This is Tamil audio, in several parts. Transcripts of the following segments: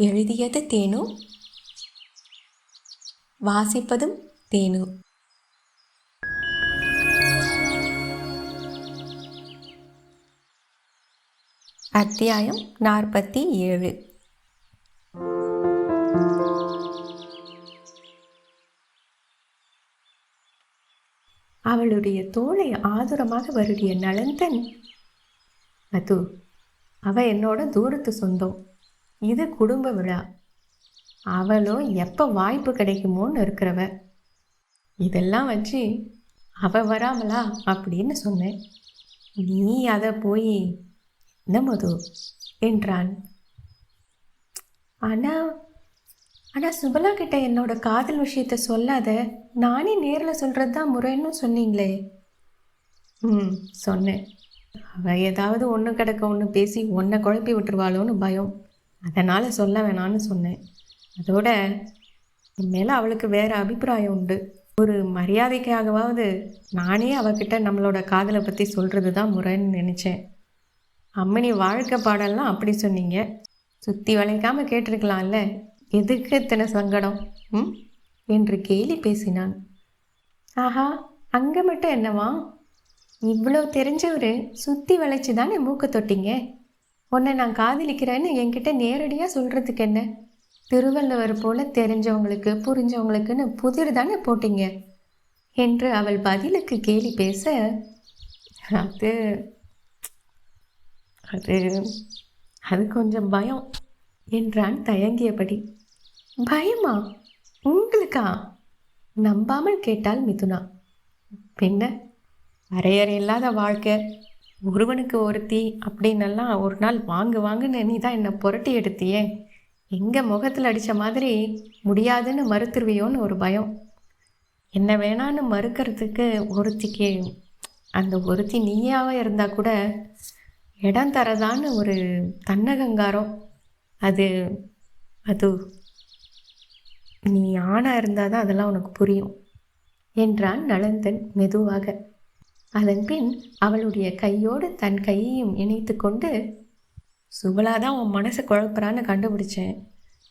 எழுதியது தேனு. வாசிப்பதும் தேனு. அத்தியாயம் நாற்பத்தி ஏழு. அவளுடைய தோளை ஆதுரமாக வருடிய நலந்தன் மது அவ என்னோட தூரத்து சொந்தம். இது குடும்ப விழா. அவளும் எப்போ வாய்ப்பு கிடைக்குமோன்னு இருக்கிறவ. இதெல்லாம் வச்சு அவ வராமலா அப்படின்னு சொன்னேன். நீ அதை போய் என்ன மது? என்றான். ஆனால் ஆனால் சுபலா கிட்ட என்னோட காதல் விஷயத்த சொல்லாத நானே நேரில் சொல்கிறது தான் முறைன்னு சொன்னீங்களே. ம் சொன்னேன். அவள் ஏதாவது ஒன்று கிடக்க ஒன்று பேசி ஒன்றை குழப்பி விட்டுருவாளோன்னு பயம். அதனால் சொல்ல வேணான்னு சொன்னேன். அதோட என் மேலே அவளுக்கு வேறு அபிப்பிராயம் உண்டு. ஒரு மரியாதைக்காகவாவது நானே அவகிட்ட நம்மளோட காதலை பற்றி சொல்கிறது தான் முறைன்னு நினச்சேன். அம்மனி வாழ்க்கை பாடல்லாம் அப்படி சொன்னீங்க. சுற்றி வளைக்காமல் கேட்டிருக்கலாம்ல. எதுக்கு இத்தனை சங்கடம்? ம்? என்று கேலி பேசினான். ஆஹா அங்கே மட்டும் என்னவா? இவ்வளோ தெரிஞ்சவர் சுற்றி வளைச்சி தானே மூக்க தொட்டிங்க? உன்னை நான் காதலிக்கிறேன்னு என்கிட்ட நேரடியாக சொல்கிறதுக்கு என்ன? திருவள்ளுவர் போல தெரிஞ்சவங்களுக்கு புரிஞ்சவங்களுக்குன்னு புதிர் தானே போட்டீங்க? என்று அவள் பதிலுக்கு கேலி பேச அது அது அது கொஞ்சம் பயம் என்றான் தயங்கியபடி. பயமா? உங்களுக்கா? நம்பாமல் கேட்டால் மிதுனா. பின்ன? வரையறை இல்லாத வாழ்க்கை. ஒருவனுக்கு ஒருத்தி அப்படின்னெல்லாம் ஒரு நாள் வாங்கு வாங்குன்னு நீ தான் என்னை புரட்டி எடுத்தியே. எங்கள் முகத்தில் அடித்த மாதிரி முடியாதுன்னு மறுத்துருவியோன்னு ஒரு பயம். என்ன வேணான்னு மறுக்கிறதுக்கு ஒருத்திக்கு அந்த ஒருத்தி நீயாவே இருந்தால் கூட இடம் தரதான்னு ஒரு தன்னகங்காரம். அது அது நீ ஆணாக இருந்தால் தான் அதெல்லாம் உனக்கு புரியும் என்றான் நலந்தன் மெதுவாக. அதன் பின் அவளுடைய கையோடு தன் கையையும் இணைத்து கொண்டு சுபலா தான் உன் மனசை குழப்பறான்னு கண்டுபிடிச்சேன்.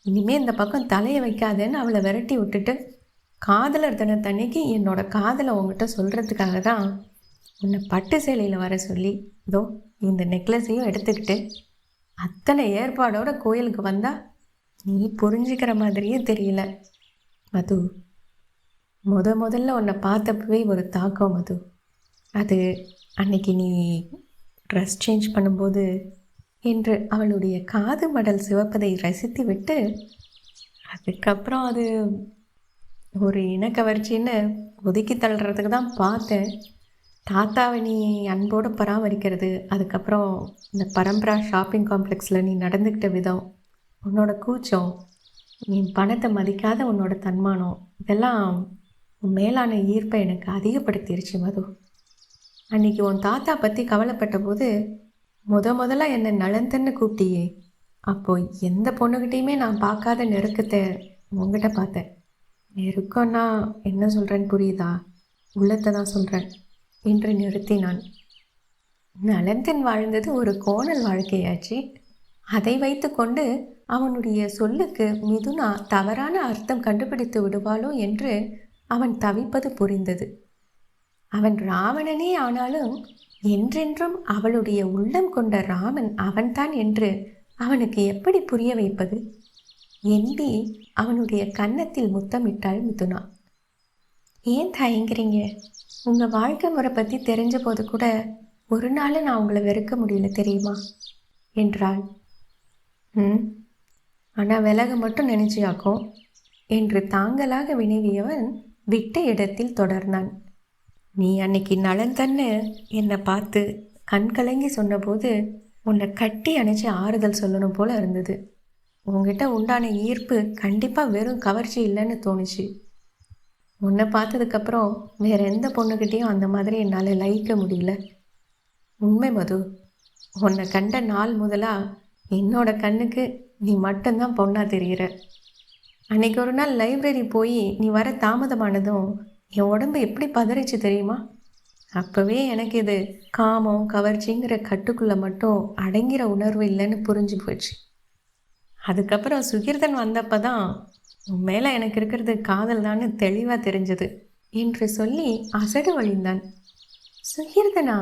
இனிமே இந்த பக்கம் தலையை வைக்காதேன்னு அவளை விரட்டி விட்டுட்டு காதலர் தினத்தன்னைக்கு என்னோட காதலை உங்ககிட்ட சொல்கிறதுக்காக தான் உன்னை பட்டு சேலையில் வர சொல்லி இதோ இந்த நெக்லஸையும் எடுத்துக்கிட்டு அத்தனை ஏற்பாடோட கோயிலுக்கு வந்தா நீ புரிஞ்சுக்கிற மாதிரியே தெரியல. மது. முத முதல்ல உன்னை பார்த்தப்பவே ஒரு தாக்கம் மது. அது அன்னைக்கு நீ ட்ரெஸ் சேஞ்ச் பண்ணும்போது என்று அவளுடைய காது மடல் சிவப்பதை ரசித்து விட்டு அதுக்கப்புறம் அது ஒரு இனக்கவர்ச்சின்னு ஒதுக்கி தள்ளுறதுக்கு தான் பார்த்தேன். தாத்தாவை நீ அன்போடு பராமரிக்கிறது அதுக்கப்புறம் இந்த பரம்பரா ஷாப்பிங் காம்ப்ளெக்ஸில் நீ நடந்துக்கிட்ட விதம் உன்னோட கூச்சம் நீ பணத்தை மதிக்காத உன்னோட தன்மானம் இதெல்லாம் மேலான ஈர்ப்பை எனக்கு அதிகப்படுத்திருச்சு மது. அன்னைக்கு உன் தாத்தா பற்றி கவலைப்பட்ட போது முத முதல்ல என்னை நலந்தன்னு கூப்பிட்டியே. அப்போ எந்த பொண்ணுக்கிட்டேயுமே நான் பார்க்காத நெருக்கத்தை உங்ககிட்ட பார்த்தேன். நெருக்கம்னா என்ன சொல்கிறேன்னு புரியுதா? உள்ளத்தை தான் சொல்கிறேன் என்று நிறுத்தி நான் நலந்தன் வாழ்ந்தது ஒரு கோணல் வாழ்க்கையாச்சு. அதை வைத்துக்கொண்டு அவனுடைய சொல்லுக்கு மிதுனா தவறான அர்த்தம் கண்டுபிடித்து விடுவாளோ என்று அவன் தவிப்பது புரிந்தது. அவன் ராவணனே ஆனாலும் என்றென்றும் அவளுடைய உள்ளம் கொண்ட ராமன் அவன்தான் என்று அவனுக்கு எப்படி புரிய வைப்பது? என்பி அவனுடைய கன்னத்தில் முத்தமிட்டாள் மிதுனா. ஏன் தயங்குறீங்க? உங்கள் வாழ்க்கை முறை பற்றி தெரிஞ்ச போது கூட ஒரு நாள் நான் உங்களை வெறுக்க முடியல தெரியுமா? என்றாள். ம். ஆனால் விலக மட்டும் நினைச்சியாக்கும் என்று தாங்களாக வினவியவன் விட்ட இடத்தில் தொடர்ந்தான். நீ அன்னைக்கு நலன் தன்னு என்னை பார்த்து கண் கலங்கி சொன்னபோது உன்னை கட்டி அணைச்சி ஆறுதல் சொல்லணும் போல இருந்தது. உங்ககிட்ட உண்டான ஈர்ப்பு கண்டிப்பாக வெறும் கவர்ச்சி இல்லைன்னு தோணுச்சு. உன்னை பார்த்ததுக்கப்புறம் வேற எந்த பொண்ணுக்கிட்டேயும் அந்த மாதிரி என்னால் லயிக்க முடியல. உண்மை மது உன்னை கண்ட நாள் முதலாக என்னோட கண்ணுக்கு நீ மட்டும்தான் பொண்ணாக தெரிகிற அன்னைக்கு ஒரு நாள் லைப்ரரி போய் நீ வர தாமதமானதும் என் உடம்பு எப்படி பதறிச்சு தெரியுமா? அப்போவே எனக்கு இது காமம் கவர்ச்சிங்கிற கட்டுக்குள்ளே மட்டும் அடங்கிற உணர்வு இல்லைன்னு புரிஞ்சு போச்சு. அதுக்கப்புறம் சுகீர்தன் வந்தப்போ தான் உன் மேலே எனக்கு இருக்கிறது காதல் தான்னு தெளிவாக தெரிஞ்சது. என்று சொல்லி அசடு வழிந்தான். சுகீர்தனா?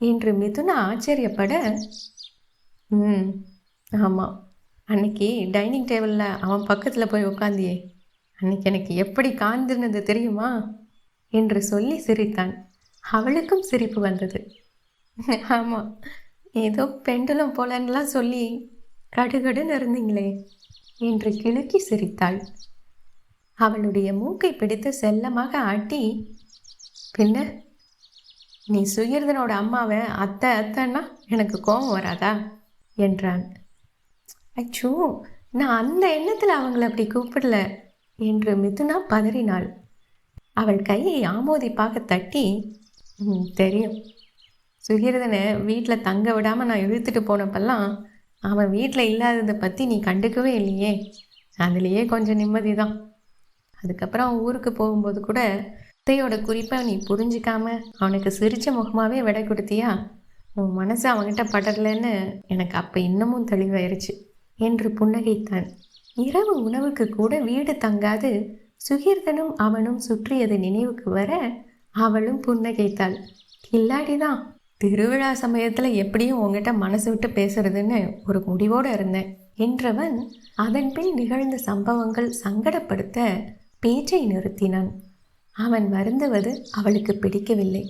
என்று மிதுனா ஆச்சரியப்பட ம் ஆமாம் அன்னைக்கு டைனிங் டேபிளில் அவன் பக்கத்தில் போய் உட்காந்தியே அன்னைக்கு எனக்கு எப்படி காந்திருந்தது தெரியுமா? என்று சொல்லி சிரித்தான். அவளுக்கும் சிரிப்பு வந்தது. ஆமாம் ஏதோ பெண்டலம் போலன்னுலாம் சொல்லி கடுகடுன்னு இருந்தீங்களே என்று கிழக்கி சிரித்தாள். அவளுடைய மூக்கை பிடித்து செல்லமாக ஆட்டி பின்ன நீ சுயர்தனோட அம்மாவை அத்தை அத்தைன்னா எனக்கு கோபம் வராதா? என்றான். அச்சோ நான் அந்த எண்ணத்தில் அவங்கள அப்படி கூப்பிடல என்று மிதுனா பதறினாள். அவள் கையை ஆமோதிப்பாக தட்டி தெரியும். சுகிரதனை வீட்டில் தங்க விடாமல் நான் இழுத்துட்டு போனப்பெல்லாம் அவன் வீட்டில் இல்லாததை பற்றி நீ கண்டுக்கவே இல்லையே. அதுலேயே கொஞ்சம் நிம்மதி தான். அதுக்கப்புறம் அவன் ஊருக்கு போகும்போது கூட அத்தையோட குறிப்பை நீ புரிஞ்சிக்காம அவனுக்கு சிரிச்ச முகமாகவே விடை கொடுத்தியா? உன் மனசு அவன்கிட்ட படலன்னு எனக்கு அப்போ இன்னமும் தெளிவாயிருச்சு. என்று புன்னகைத்தான். இரவு உணவுக்கு கூட வீடு தங்காது சுகீர்தனும் அவனும் சுற்றியது நினைவுக்கு வர அவளும் புன்னகைத்தாள். கில்லாடிதான் திருவிழா சமயத்தில் எப்படியும் உங்ககிட்ட மனசு விட்டு பேசுறதுன்னு ஒரு முடிவோடு இருந்தேன் என்றவன் அதன் பின் நிகழ்ந்த சம்பவங்கள் சங்கடப்படுத்த பேச்சை நிறுத்தினான். அவன் வருந்துவது அவளுக்கு பிடிக்கவில்லை.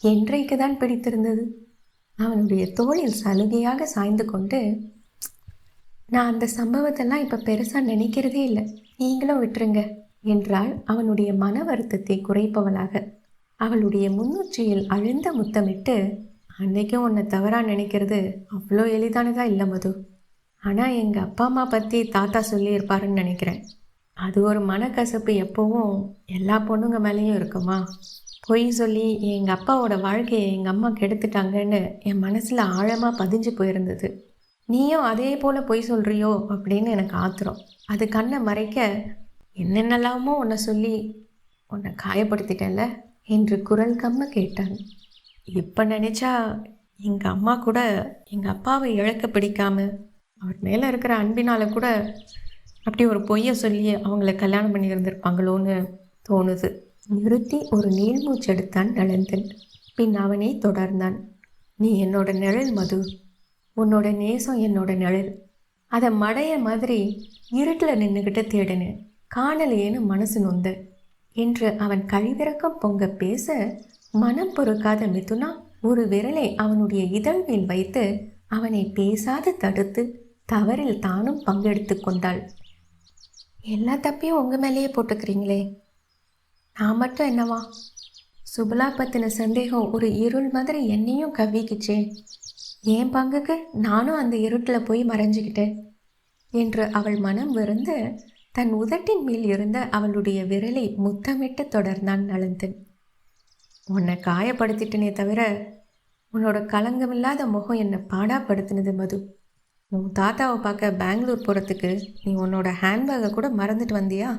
என்றைக்கு தான் பிடித்திருந்தது? அவனுடைய தோளில் சலுகையாக சாய்ந்து கொண்டு நான் அந்த சம்பவத்தெல்லாம் இப்போ பெருசாக நினைக்கிறதே இல்லை. நீங்களும் விட்டுருங்க. என்றாள் அவனுடைய மன வருத்தத்தை குறைப்பவளாக. அவளுடைய முன்னுச்சியில் அழுந்த முத்தமிட்டு அன்னைக்கும் உன்னை தவறாக நினைக்கிறது அவ்வளோ எளிதானதா இல்லை மது. ஆனால் எங்கள் அப்பா அம்மா பற்றி தாத்தா சொல்லியிருப்பாருன்னு நினைக்கிறேன். அது ஒரு மனக்கசப்பு எப்போவும் எல்லா பொண்ணுங்க மேலேயும் இருக்குமா? பொய் சொல்லி எங்கள் அப்பாவோட வாழ்க்கையை எங்கள் அம்மா கெடுத்துட்டாங்கன்னு என் மனசில் ஆழமாக பதிஞ்சு போயிருந்தது. நீயும் அதே போல் பொய் சொல்கிறியோ அப்படின்னு எனக்கு ஆத்திரம். அது கண்ணை மறைக்க என்னென்னலாமோ உன்னை சொல்லி உன்னை காயப்படுத்திட்டேன்ல என்று குரல் கம்ம கேட்டான். இப்போ நினச்சா எங்கள் அம்மா கூட எங்கள் அப்பாவை இழக்க பிடிக்காம அவர் மேலே இருக்கிற அன்பினால் கூட அப்படி ஒரு பொய்யை சொல்லி அவங்கள கல்யாணம் பண்ணி இருந்திருப்பாங்களோன்னு தோணுது. நிறுத்தி ஒரு நீள்மூச்சு எடுத்தான் நலந்தன் பின் அவனே தொடர்ந்தான். நீ என்னோட நிழல் மது. உன்னோட நேசம் என்னோட நிழல். அதை மடைய மாதிரி இருட்டில் நின்றுக்கிட்டு தேடினேன். காணலையேன்னு மனசு நொந்து. என்று அவன் கழிவிறக்கம் பொங்க பேச மனம் பொறுக்காத மிதுனா ஒரு விரலை அவனுடைய இதழ்வில் வைத்து அவனை பேசாது தடுத்து தவறில் தானும் பங்கெடுத்து கொண்டாள். எல்லா தப்பையும் உங்கள் மேலேயே போட்டுக்கிறீங்களே. நான் மட்டும் என்னவா? சுபலா பத்தின சந்தேகம் ஒரு இருள் மாதிரி என்னையும் கவ்விக்குச்சே. என் பங்குக்கு நானும் அந்த இருட்டில் போய் மறைஞ்சுக்கிட்டேன்? என்று அவள் மனம் விருந்து தன் உதட்டின் மேல் இருந்த அவளுடைய விரலை முத்தமிட்டு தொடர்ந்தான் நலந்தன் உன்னை காயப்படுத்திட்டனே தவிர உன்னோட களங்கமில்லாத முகம் என்னை பாடாப்படுத்தினது மது. உன் தாத்தாவை பார்க்க பெங்களூர் போகிறதுக்கு நீ உன்னோட ஹேண்ட்பேக்கை கூட மறந்துட்டு வந்தியா?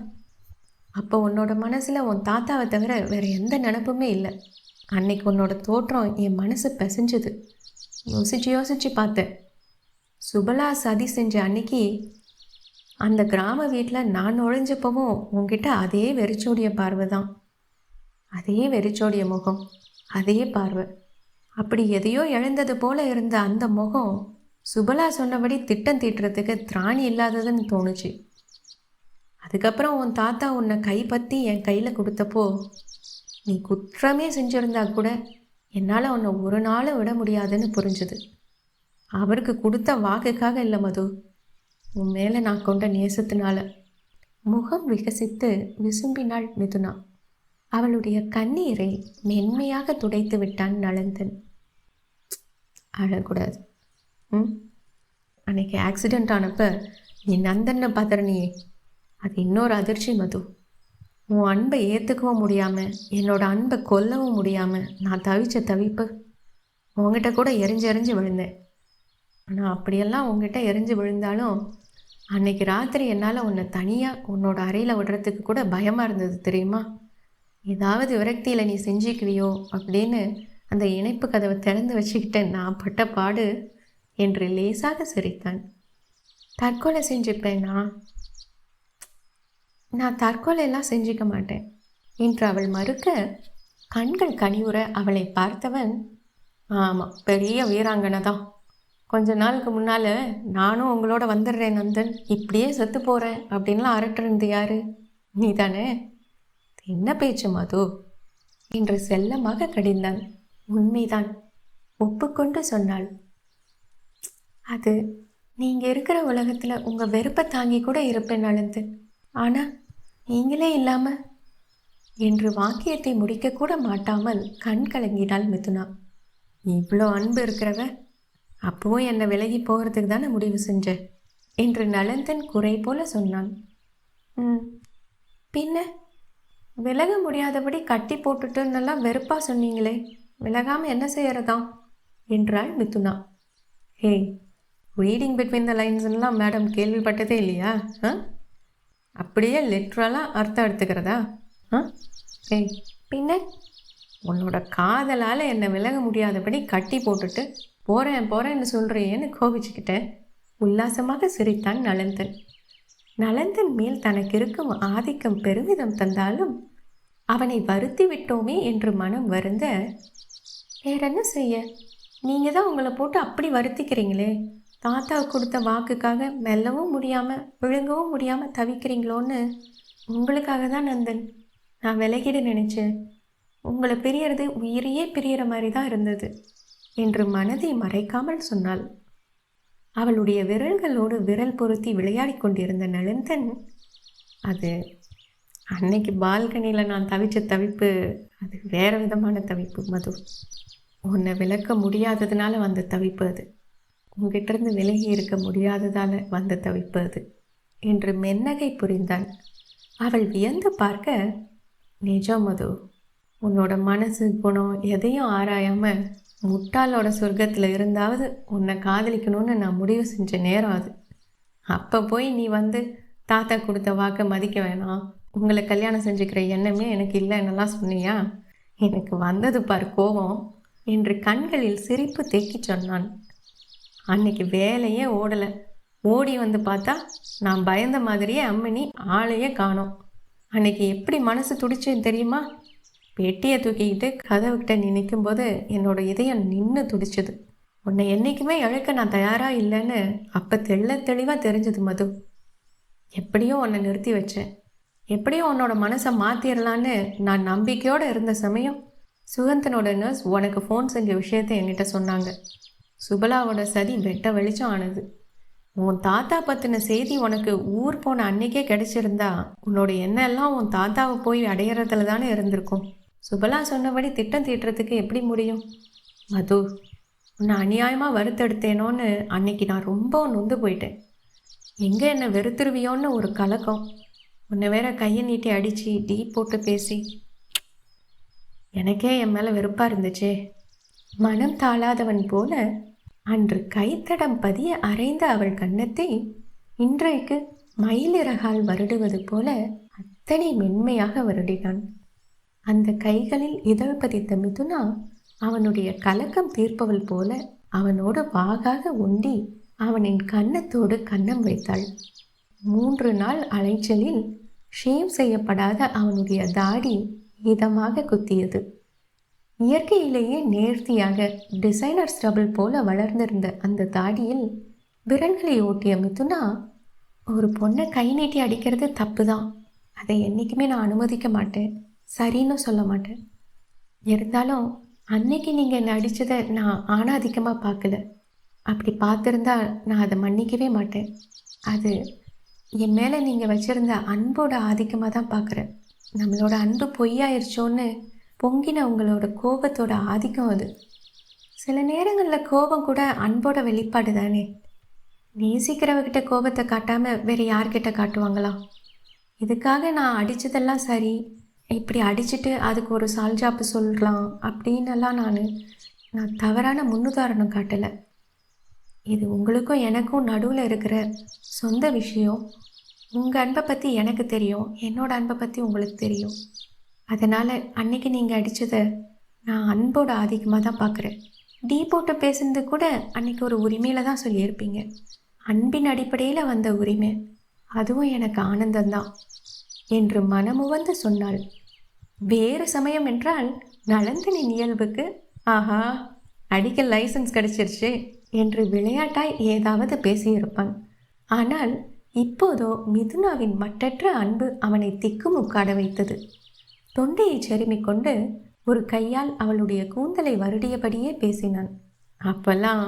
அப்போ உன்னோட மனசில் உன் தாத்தாவை தவிர வேறு எந்த நினப்புமே இல்லை. அன்னைக்கு உன்னோட தோற்றம் என் மனசு பிசைஞ்சுது. யோசிச்சு யோசிச்சு பார்த்தேன். சுபலா சதி செஞ்ச அன்னைக்கு அந்த கிராம வீட்டில் நான் நுழைஞ்சப்பவும் உங்ககிட்ட அதே வெறிச்சோடிய பார்வை தான். அதே வெறிச்சோடிய முகம் அதே பார்வை. அப்படி எதையோ இழந்தது போல இருந்த அந்த முகம் சுபலா சொன்னபடி திட்டம் தீட்டுறதுக்கு திராணி இல்லாததுன்னு தோணுச்சு. அதுக்கப்புறம் உன் தாத்தா உன்னை கைப்பற்றி என் கையில் கொடுத்தப்போ நீ குற்றமே செஞ்சுருந்தா கூட என்னால் உன்னை ஒரு நாளும் விட முடியாதுன்னு புரிஞ்சுது. அவருக்கு கொடுத்த வாக்குக்காக இல்லை மது. உன் மேலே நான் கொண்ட நேசத்தினால. முகம் விகசித்து விசும்பினாள் மிதுனா. அவளுடைய கண்ணீரை மென்மையாக துடைத்து விட்டான் நலந்தன் அழக்கூடாது. ம்? அன்னைக்கு ஆக்சிடெண்ட் ஆனப்ப நீ நந்தனை பதறனியே. அது இன்னொரு அதிர்ச்சி மது. உன் அன்பை ஏற்றுக்கவும் முடியாமல் என்னோட அன்பை கொல்லவும் முடியாமல் நான் தவிச்ச தவிப்பு உங்ககிட்ட கூட எரிஞ்சு எரிஞ்சு விழுந்தேன். ஆனால் அப்படியெல்லாம் உங்ககிட்ட எரிஞ்சு விழுந்தாலும் அன்னைக்கு ராத்திரி என்னால் உன்னை தனியாக உன்னோட அறையில் விடுறதுக்கு கூட பயமாக இருந்தது தெரியுமா? ஏதாவது விரக்தியில் நீ செஞ்சுக்குவியோ அப்படின்னு அந்த இணைப்பு கதவை திறந்து வச்சுக்கிட்ட நான் பட்ட பாடு என்று லேசாக சிரித்தான். தற்கொலை செஞ்சுப்பேனா? நான் தற்கொலையெல்லாம் செஞ்சுக்க மாட்டேன் என்று அவள் மறுக்க கண்கள் கனிவுற அவளை பார்த்தவன் ஆமாம் பெரிய வீராங்கனை தான். கொஞ்ச நாளுக்கு முன்னால் நானும் உங்களோட வந்துடுறேன் நந்தன். இப்படியே செத்து போகிறேன் அப்படின்லாம் அரட்டுறது யாரு? நீ தானே என்ன பேச்சு மது? என்று செல்லமாக கடிந்தான். உண்மைதான். ஒப்புக்கொண்டு சொன்னாள். அது நீங்கள் இருக்கிற உலகத்தில் உங்கள் வெறுப்பை தாங்கி கூட இருப்பேன் நலந்து. ஆனால் நீங்களே இல்லாமல் என்று வாக்கியத்தை முடிக்கக்கூட மாட்டாமல் கண் கலங்கினாள் மிதுனா. இவ்வளோ அன்பு இருக்கிறவன் அப்போ என்னை விலகி போகிறதுக்கு தானே முடிவு செஞ்ச? என்று நலந்தன் குறை போல சொன்னான். ம். பின்ன? விலக முடியாதபடி கட்டி போட்டுட்டுன்னெல்லாம் வெறுப்பாக சொன்னீங்களே. விலகாமல் என்ன செய்யறதாம் என்றாள் Mithuna. Hey reading between the லைன்ஸ்லாம் madam கேள்விப்பட்டதே இல்லையா? ஆ? அப்படியே லிட்ரலாக அர்த்தம் எடுத்துக்கிறதா? ஆ? ஏய் பின்ன? உன்னோட காதலால் என்னை விலக முடியாதபடி கட்டி போட்டுட்டு போகிறேன் போகிறேன்னு சொல்கிறியேன்னு கோபிச்சுக்கிட்டேன் உல்லாசமாக சிரித்தான் நலந்தன். நலந்தன் மேல் தனக்கு இருக்கும் ஆதிக்கம் பெருமிதம் தந்தாலும் அவனை வருத்தி விட்டோமே என்று மனம் வருந்த வேற என்ன செய்ய? நீங்கள் தான் உங்களை போட்டு அப்படி வருத்திக்கிறீங்களே. தாத்தா கொடுத்த வாக்குக்காக மெல்லவும் முடியாமல் விழுங்கவும் முடியாமல் தவிக்கிறீங்களோன்னு உங்களுக்காக தான் நந்தன். நான் விலகிட நினச்சேன். உங்களை பிரியறது உயிரையே பிரியற மாதிரி தான் இருந்தது. என்று மனதை மறைக்காமல் சொன்னாள். அவளுடைய விரல்களோடு விரல் பொருத்தி விளையாடி கொண்டிருந்த நளந்தன் அது அன்னைக்கு பால்கனியில் நான் தவிச்ச தவிப்பு அது வேறு விதமான தவிப்பு மது. உன்னை விளக்க முடியாததுனால வந்த தவிப்பு அது. உங்ககிட்டருந்து விலகி இருக்க முடியாததால் வந்த தவிப்பு அது என்று மென்னகை புரிந்தான். அவள் வியந்து பார்க்க நிஜம் மது. உன்னோட மனசு குணம் எதையும் ஆராயாமல் முட்டாளோட சொர்க்கத்தில் இருந்தாவது உன்னை காதலிக்கணும்னு நான் முடிவு செஞ்ச நேரம் அது. அப்போ போய் நீ வந்து தாத்தா கொடுத்த வாக்கை மதிக்க வேணாம். உங்களை கல்யாணம் செஞ்சுக்கிற எண்ணமே எனக்கு இல்லை என்னெல்லாம் சொன்னியா? எனக்கு வந்தது பார் கோபம் என்று கண்களில் சிரிப்பு தேக்கி சொன்னான். அன்னைக்கு வேலையே ஓடலை. ஓடி வந்து பார்த்தா நான் பயந்த மாதிரியே அம்மினி ஆளையே காணோம். அன்னைக்கு எப்படி மனசு துடிச்சேன்னு தெரியுமா? பெட்டியை தூக்கிக்கிட்டு கதவுக்கிட்ட நினைக்கும் நிற்கும்போது என்னோட இதயம் நின்று துடிச்சது. உன்னை என்றைக்குமே இழக்க நான் தயாராக இல்லைன்னு அப்போ தெள்ள தெளிவாக தெரிஞ்சது மது. எப்படியோ உன்னை நிறுத்தி வச்சேன். எப்படியும் உன்னோட மனசை மாற்றிடலான்னு நான் நம்பிக்கையோடு இருந்த சமயம் சுகந்தனோட நர்ஸ் உனக்கு ஃபோன் செஞ்ச விஷயத்தை என்கிட்ட சொன்னாங்க. சுபலாவோட சதி வெட்ட வெளிச்சம் ஆனது. உன் தாத்தா பற்றின செய்தி உனக்கு ஊர் போன அன்னைக்கே கிடைச்சிருந்தா உன்னோட எண்ணெல்லாம் உன் தாத்தாவை போய் அடையிறதுல தானே இருந்திருக்கும். சுபலா சொன்னபடி திட்டம் தீட்டுறதுக்கு எப்படி முடியும்? மது உன்னை அநியாயமாக வறுத்தெடுத்தேனோன்னு அன்னைக்கு நான் ரொம்ப நொந்து போயிட்டேன். எங்கே என்னை வெறுத்துருவியோன்னு ஒரு கலக்கம். உன்னை வேற கையை நீட்டி அடித்து டீ போட்டு பேசி. எனக்கே என் மேலே வெறுப்பாக இருந்துச்சே. மனம் தாளாதவன் போல அன்று கைத்தடம் பதிய அரைந்த அவள் கன்னத்தை இன்றைக்கு மயிலிறகால் வருடுவது போல அத்தனை மென்மையாக வருடினான். அந்த கைகளில் இதழ் பதித்த மிதுனா அவனுடைய கலக்கம் தீர்ப்பவள் போல அவனோடு வாகாக ஒண்டி அவனின் கன்னத்தோடு கன்னம் வைத்தாள். மூன்று நாள் அலைச்சலில் ஷேவ் செய்யப்படாத அவனுடைய தாடி இதமாக குத்தியது. இயற்கையிலேயே நேர்த்தியாக டிசைனர் ஸ்டபிள் போல வளர்ந்திருந்த அந்த தாடியில் விரல்களை ஓட்டிய மிதுனா ஒரு பொண்ணை கை நீட்டி அடிக்கிறது தப்பு தான் அதை என்றைக்குமே நான் அனுமதிக்க மாட்டேன். சரின்னு சொல்ல மாட்டேன். இருந்தாலும் அன்னைக்கு நீங்கள் என்னை அடித்ததை நான் ஆணாதிக்கமாக பார்க்கல. அப்படி பார்த்துருந்தா நான் அதை மன்னிக்கவே மாட்டேன். அது என் மேலே நீங்கள் வச்சுருந்த அன்போட ஆதிக்கமாக தான் பார்க்குறேன். நம்மளோட அன்பு பொய்யாயிருச்சோன்னு பொங்கின உங்களோட கோபத்தோட ஆதிக்கம் அது. சில நேரங்களில் கோபம் கூட அன்போட வெளிப்பாடு தானே. நேசிக்கிறவகிட்ட கோபத்தை காட்டாமல் வேறு யார்கிட்ட காட்டுவாங்களா? இதுக்காக நான் அடித்ததெல்லாம் சரி இப்படி அடிச்சிட்டு அதுக்கு ஒரு சால்ஜாப்பு சொல்லலாம் அப்படின்னுலாம் நான் நான் தவறான முன்னுதாரணம் காட்டலை. இது உங்களுக்கும் எனக்கும் நடுவில் இருக்கிற சொந்த விஷயம். உங்கள் அன்பை பற்றி எனக்கு தெரியும் என்னோடய அன்பை பற்றி உங்களுக்கு தெரியும். அதனால் அன்னைக்கு நீங்கள் அடித்ததை நான் அன்போட அதிகமாக தான் பார்க்குறேன் டீ போட்டு பேசுனது கூட அன்னைக்கு ஒரு உரிமையில் தான் சொல்லியிருப்பீங்க. அன்பின் அடிப்படையில் வந்த உரிமை. அதுவும் எனக்கு ஆனந்தம்தான். என்று மனமுவந்து சொன்னாள். வேறு சமயம் என்றால் நலந்தனின் இயல்புக்கு ஆஹா அடிக்க லைசன்ஸ் கிடைச்சிருச்சு என்று விளையாட்டாய் ஏதாவது பேசியிருப்பான். ஆனால் இப்போதோ மிதுனாவின் மட்டற்ற அன்பு அவனை திக்குமுக்காட வைத்தது. தொண்டையை செருமிக் கொண்டு ஒரு கையால் அவளுடைய கூந்தலை வருடியபடியே பேசினான். அப்பெல்லாம்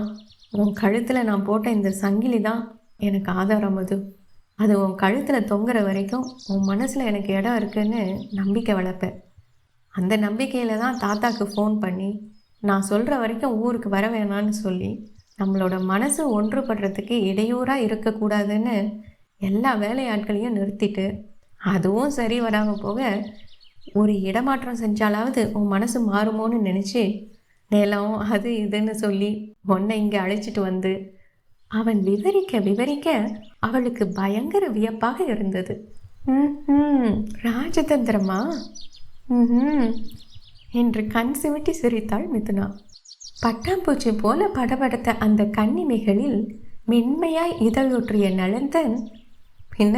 உன் கழுத்தில் நான் போட்ட இந்த சங்கிலி தான் எனக்கு ஆதாரம் அது அது உன் கழுத்தில் தொங்குற வரைக்கும் உன் மனசில் எனக்கு இடம் இருக்குன்னு நம்பிக்கை வளர்ப்பேன் அந்த நம்பிக்கையில் தான் தாத்தாக்கு ஃபோன் பண்ணி நான் சொல்கிற வரைக்கும் ஊருக்கு வர வேணான்னு சொல்லி நம்மளோட மனசு ஒன்றுபடுறதுக்கு இடையூறாக இருக்கக்கூடாதுன்னு எல்லா வேலையாட்களையும் நிறுத்திட்டு அதுவும் சரி வராமல் போக ஒரு இடமாற்றம் செஞ்சாலாவது உன் மனசு மாறுமோன்னு நினச்சி நிலம் அது இதுன்னு சொல்லி உன்னை இங்கே அழைச்சிட்டு வந்து அவன் விவரிக்க விவரிக்க அவளுக்கு பயங்கர வியப்பாக இருந்தது. ம் ராஜதந்திரமா? ம் என்று கண் சிமிட்டி சிரித்தாள் மிதுனா. பட்டாம்பூச்சி போல படபடத்த அந்த கன்னிமைகளில் மென்மையாய் இதழொற்றிய நலந்தன் பின்ன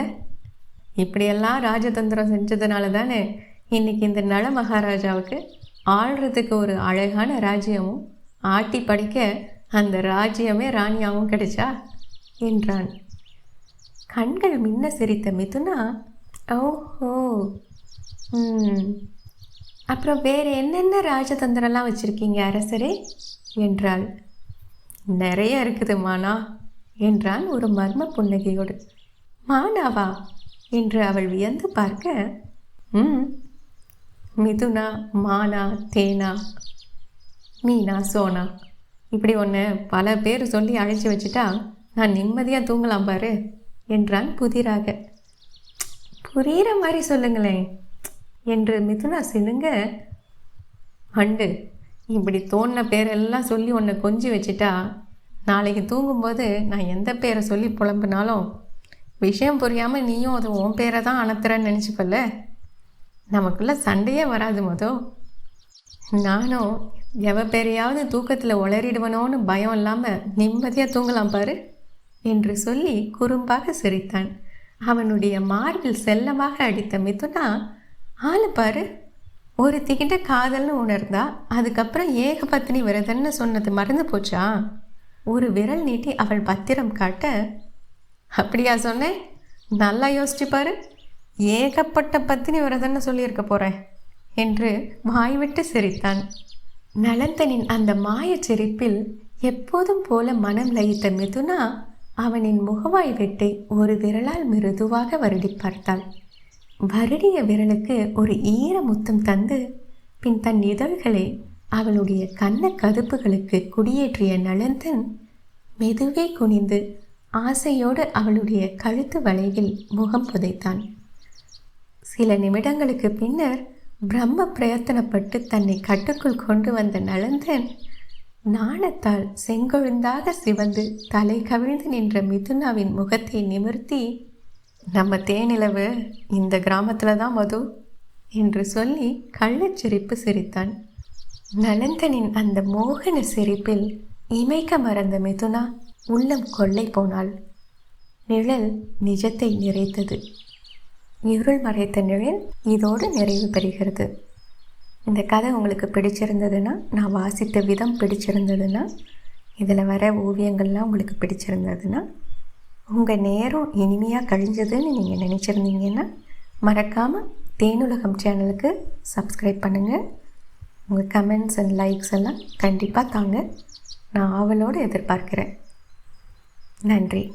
இப்படியெல்லாம் ராஜதந்திரம் செஞ்சதுனால தானே இன்னைக்கு இந்த நல மகாராஜாவுக்கு ஆள்றதுக்கு ஒரு அழகான ராஜ்யமும் ஆட்டி படிக்க அந்த ராஜ்யமே ராணியாவும் கிடைச்சா? என்றான். கண்கள் மின்ன சிரித்த மிதுனா ஓஹோ ம். அப்புறம் வேறு என்னென்ன ராஜதந்திரம்லாம் வச்சுருக்கீங்க அரசரே? என்றாள். நிறைய இருக்குது மானா என்றான் ஒரு மர்ம புன்னகையோடு. மானாவா? என்று அவள் வியந்து பார்க்க ம். மிதுனா மானா தேனா மீனா சோனா இப்படி ஒன்று பல பேர் சொல்லி அழைச்சி வச்சுட்டா நான் நிம்மதியாக தூங்கலாம் பாரு என்றான் புதிராக. புரிகிற மாதிரி சொல்லுங்களேன் என்று மிதுனா சினுங்க. அண்டு இப்படி தோணின பேரெல்லாம் சொல்லி உன்னை கொஞ்சி வச்சுட்டா நாளைக்கு தூங்கும்போது நான் எந்த பேரை சொல்லி புலம்புனாலும் விஷயம் புரியாமல் நீயும் அது உன் பேரை தான் அனுத்துறன்னு நினச்சிப்பல்ல நமக்குள்ளே சண்டையே வராது மதோ. நானும் எவ பெரியாவது தூக்கத்தில் உளறிடுவனோன்னு பயம் இல்லாமல் நிம்மதியாக தூங்கலாம் பாரு என்று சொல்லி குறும்பாக சிரித்தான். அவனுடைய மார்பில் செல்லமாக அடித்த மிதுனா ஆளு பாரு ஒரு திகிட்ட காதல்னு உணர்ந்தா அதுக்கப்புறம் ஏகபத்தினி விரதன்னு சொன்னது மறந்து போச்சா? ஒரு விரல் நீட்டி அவள் பத்திரம் காட்ட அப்படியா சொன்னேன் நல்லா யோசிச்சுப்பாரு ஏகப்பட்ட பத்தினி விரதன்னு சொல்லியிருக்க போகிறேன் என்று வாய்விட்டு சிரித்தான். நலந்தனின் அந்த மாயச் சிரிப்பில் எப்போதும் போல மனம் லயித்த மிதுனா அவனின் முகவாய் வெட்டை ஒரு விரலால் மிருதுவாக வருடி பார்த்தாள். வருடிய விரலுக்கு ஒரு ஈர முத்தம் தந்து பின் தன் இதழ்களை அவளுடைய கண்ண கதுப்புகளுக்கு குடியேற்றிய நலந்தன் மெதுவே குனிந்து ஆசையோடு அவளுடைய கழுத்து வளைவில் முகம் புதைத்தான். சில நிமிடங்களுக்கு பின்னர் பிரம்ம பிரயத்தனப்பட்டு தன்னை கட்டுக்குள் கொண்டு வந்த நலந்தன் நாணத்தால் செங்கொழுந்தாக சிவந்து தலை கவிழ்ந்து நின்ற மிதுனாவின் முகத்தை நிமிர்த்தி நம்ம தேனிலவு இந்த கிராமத்தில் தான் மது என்று சொல்லி கள்ளச்சிரிப்பு சிரித்தான். நலந்தனின் அந்த மோகன சிரிப்பில் இமைக்க மறந்த மிதுனா உள்ளம் கொள்ளை போனாள். நிழல் நிஜத்தை நிறைத்தது. இருள் மறைத்த நிழல் இதோடு நிறைவு பெறுகிறது. இந்த கதை உங்களுக்கு பிடிச்சிருந்ததுன்னா நான் வாசித்த விதம் பிடிச்சிருந்ததுன்னா இதில் வர ஓவியங்கள்லாம் உங்களுக்கு பிடிச்சிருந்ததுன்னா உங்கள் நேரம் இனிமையாக கழிஞ்சதுன்னு நீங்கள் நினச்சிருந்தீங்கன்னா மறக்காமல் தேனுலகம் சேனலுக்கு சப்ஸ்கிரைப் பண்ணுங்கள் உங்கள் கமெண்ட்ஸ் அண்ட் லைக்ஸ் எல்லாம் கண்டிப்பாக தாங்க நான் ஆவலோடு எதிர்பார்க்கிறேன். நன்றி.